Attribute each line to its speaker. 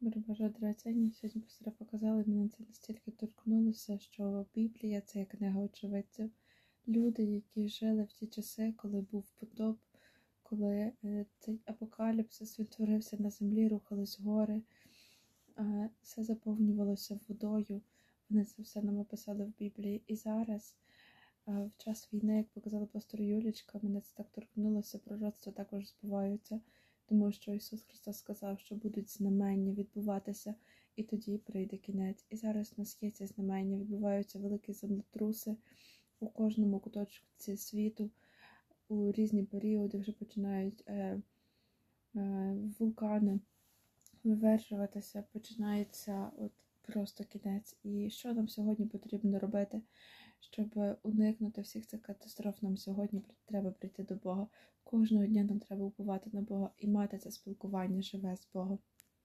Speaker 1: Боже, драгоценні, сьогодні пастора показали, мене це настільки торкнулося, що Біблія це книга очевидців. Люди, які жили в ті часи, коли був потоп, коли е, цей апокаліпсис він творився на землі, рухались гори, все заповнювалося водою. Вони це все нам описали в Біблії. І зараз, в час війни, як показала пастор Юлічка, мене це так торкнулося, пророцтва також збуваються тому що Ісус Христос сказав, що будуть знамення відбуватися, і тоді прийде кінець. І зараз у нас є ці знамення, відбуваються великі землетруси у кожному куточку світу, у різні періоди вже починають е, е, вулкани вивержуватися, починається от просто кінець. І що нам сьогодні потрібно робити? Щоб уникнути всіх цих катастроф, нам сьогодні треба прийти до Бога. Кожного дня нам треба вбувати на Бога і мати це спілкування живе з Богом.